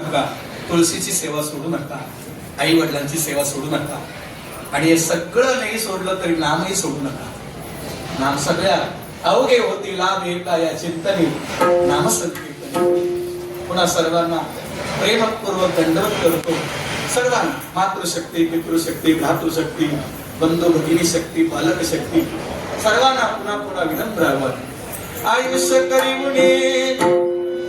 नका. तुळशीची सेवा सोडू नका. आई वडिलांची सेवा सोडू नका. आणि हे सगळं नाही सोडलं तरी नामही सोडू नका. नाम सगळ्या अवघे होती लाभ एका या चिंतने. नामसंकीर्तने. पुन्हा सर्वांना प्रेमपूर्वक दंडवत करतो. सर्वांना मातृशक्ती पितृशक्ती भ्रातृशक्ती बंधू भगिनी शक्ती पालक शक्ती. सर्वांना पुन्हा पुन्हा विनम्र आव्हान. आयुष्य करी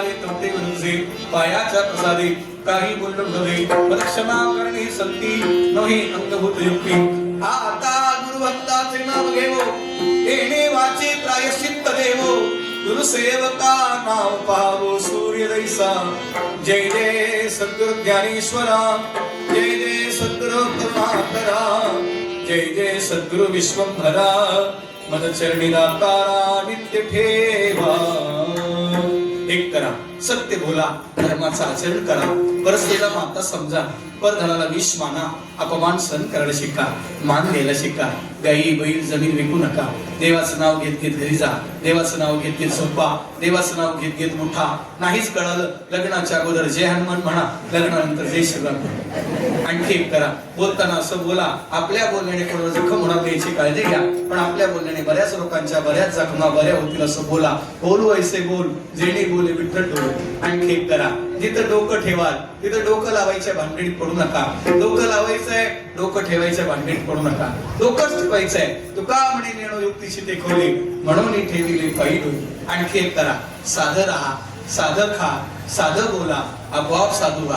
आले तोटे गुरुजे पायाच्या प्रसादे काही बोललो नव्हे प्रदक्षिणा करणे संती नव्हे अंगभूत युक्ती. आता गुरुवंताचे नाव घेवो येणे वाचे प्रायश्चित्त देवो. गुरुसेवका नाव पावो सूर्य दैसा जय जय सद्गुरु ज्ञानेश्वरा जय जय सद्गुरु करुणाकरा जय जय सद्गुरु विश्वंभरा मदचरणी दातारा नित्य ठेवा. एक करा. सत्य बोला धर्माचं आचरण करा. परस्त्रीला माता समजा परधनाला विष माना अपमान सहन करायला शिका मान द्यायला शिका. गाई बैल जमीन विकू नका. देवाचं नाव घेत घेत घरी जा. देवाचं नाव घेत घेत सोपा देवाचं नाव घेत घेत मोठा. नाहीच कळालं लग्नाच्या अगोदर जय हनुमान म्हणा लग्नानंतर जय श्रीराम आणखी एक करा. बोलताना असं बोला आपल्या बोलण्याने कोणाला जखम होणार याची काळजी घ्या. पण आपल्या बोलण्याने बऱ्याच लोकांच्या बऱ्याच जखमा बऱ्या होतील असं बोला. बोलू ऐसे बोल जेणे बोले विठ्ठल आणखी करा. जिथं डोकं ठेवाल तिथं डोकं लावायच्या भानगडीत पडू नका. डोकं लावायचंय डोकं ठेवायच्या भानगडीत पडू नका. डोकंच ठेवायचंय. तुका म्हणे नेणो युक्तीशी ते खोली. म्हणून ठेवलेली ठेविले पाहिजे होईल आणखी एक करा. साधं राहा साधं खा साधं बोला आपोआप साधू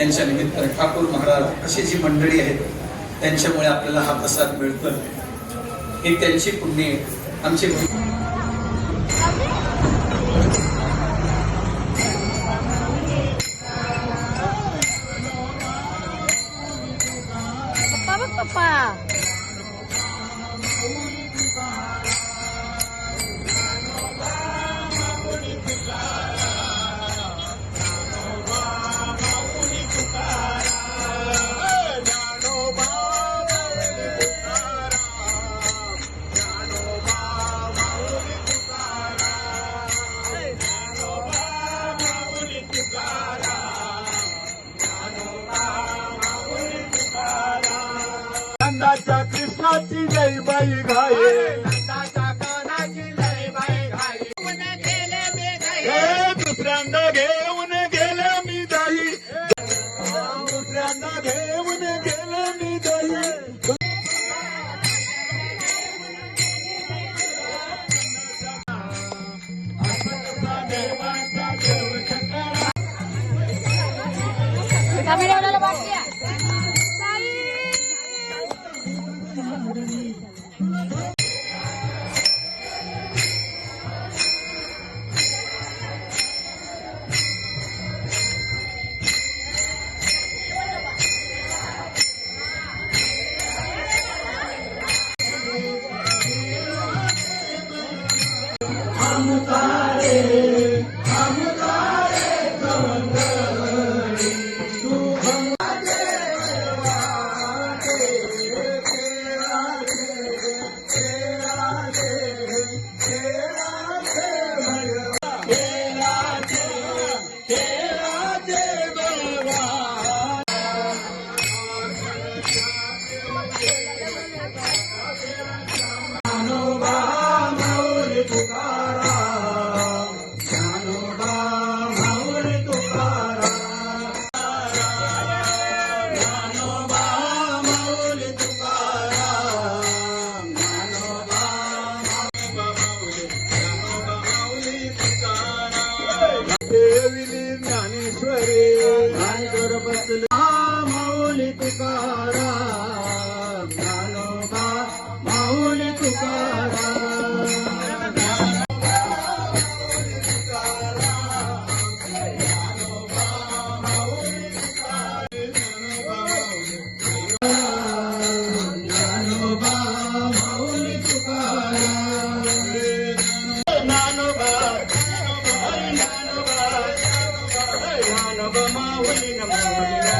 त्यांच्या निमित्त ठाकूर महाराज अशी जी मंडळी आहेत त्यांच्यामुळे आपल्याला हा प्रसाद मिळतोय हे त्यांची पुण्य आहे. पप्पा घाये हे दुसऱ्यांदा घेऊन गेले मी दाई दुसऱ्यांदा घेऊन गेले मी बाकी हे Amém.